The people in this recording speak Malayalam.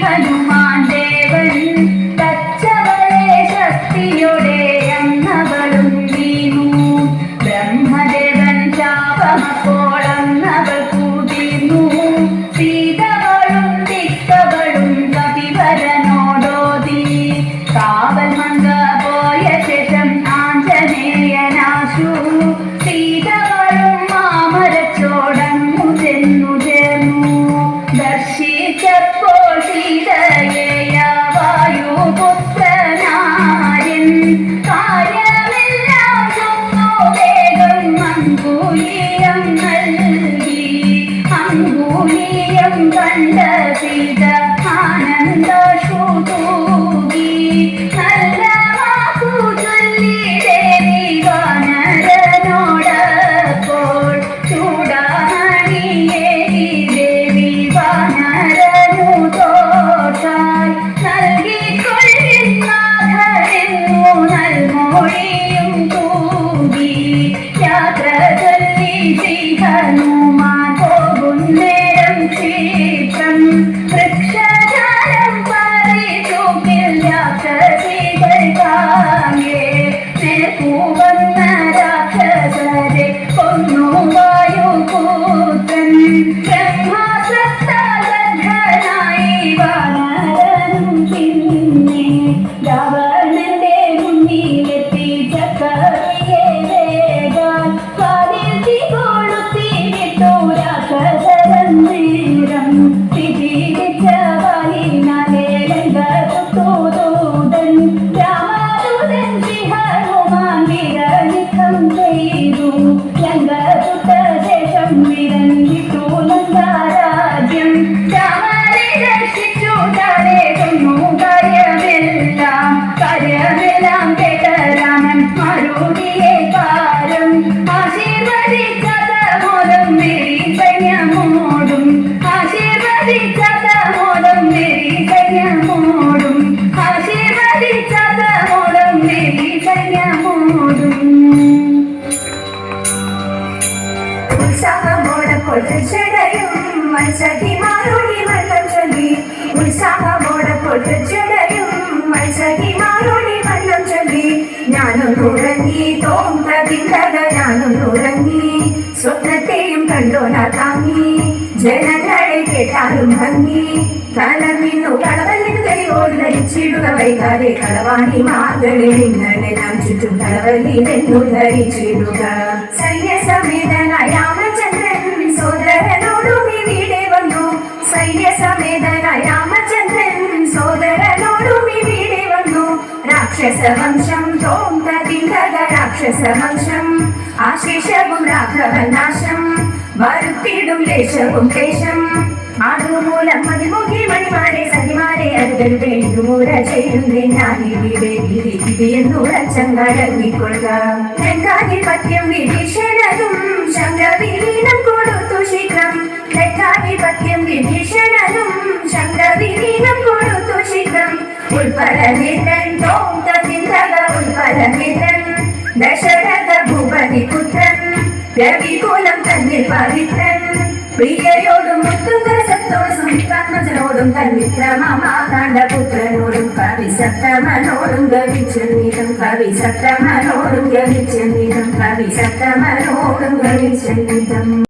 ശ്രീ അങ്കുലിയം കണ്ട സീത ആനന്ദാശു തൂകി നല്ല രാവണന്റെ മുന്നിലെത്തി ചക്രയെ വേഗാൽ കാതിൽ തീ കൊളുത്തിയിട്ടു രാക്ഷസരൻ നേരം തിരിച്ച വാലിനാലെ ലങ്കത്തുതൂതൻ രാമദൂതൻ ശ്രീഹനുമാൻ വിരലിഖം ചെയ്തു. ലങ്കത്തുത്ത മറുതിയെ കാരം മത്സരി മാറുണി മേരി ചൊല്ലി. ഉത്സാഹമോടെ മോദം മേരി മാറുണി വള്ളം ചൊല്ലി. ഉത്സാഹമോടൊപ്പൊട്ടച്ചടയും തുടങ്ങി ഞാനൊന്നുറങ്ങി തോന്നതിന്തക ഞാനൊന്നുറങ്ങി സ്വപ്നത്തെയും കണ്ടോന താങ്ങി ജനങ്ങളെ കേട്ടാലും ഭംഗി. തലമിന്നു കളവല്ലിന് തെളിവോട് ധരിച്ചിടുക വൈകാതെ കളവാണി മാർഗളിൽ ഇന്നലെ നാം ചുറ്റും കളവല്ലി ധരിച്ചിടുക. സൈന്യസമേതനായ രാമചന്ദ്രൻ സോദരനോടും ഇവിടെ വന്നു. സൈന്യസമേതനായ രാമചന്ദ്രൻ രാക്ഷസവംശം തോന്തതിന്തക രാക്ഷസവംശം ആശിഷവും രാഘവനാശം. വരുത്തിടും ലേശവും ക്ലേശം ആടുമൂലം മതിമുഖി മണിമാരെ സതിമാരെ അരുതരുതേ ഇതുമൂല ചെയ്യുന്നേ ഞാനിവിടെ. എന്നുറച്ചങ്കടങ്ങിക്കൊള്ളുക ലങ്കാധിപത്യം പത്യം ശങ്കവിലീനം ശീഘ്രം ഉൾപ്പലമിതൻ തോന്തതിന്തക ഉൾപ്പലമിതൻ ദശരഥ ഭൂപതി പുത്രൻ രവികുലം തന്നിൽ പവിത്രൻ. പ്രിയയോടും മുത്തുങ്കരസത്തോടും സുമിത്രാത്മജനോടും തൻമിത്രമാതാണ്ട പുത്രനോടും കവി സപ്തമനോടും ഗവിച്ചെന്നിതം കവി സപ്തമനോടും ഗവിച്ചെന്നിതം കവി സപ്തമനോടും ഗവിച്ചെന്നിതം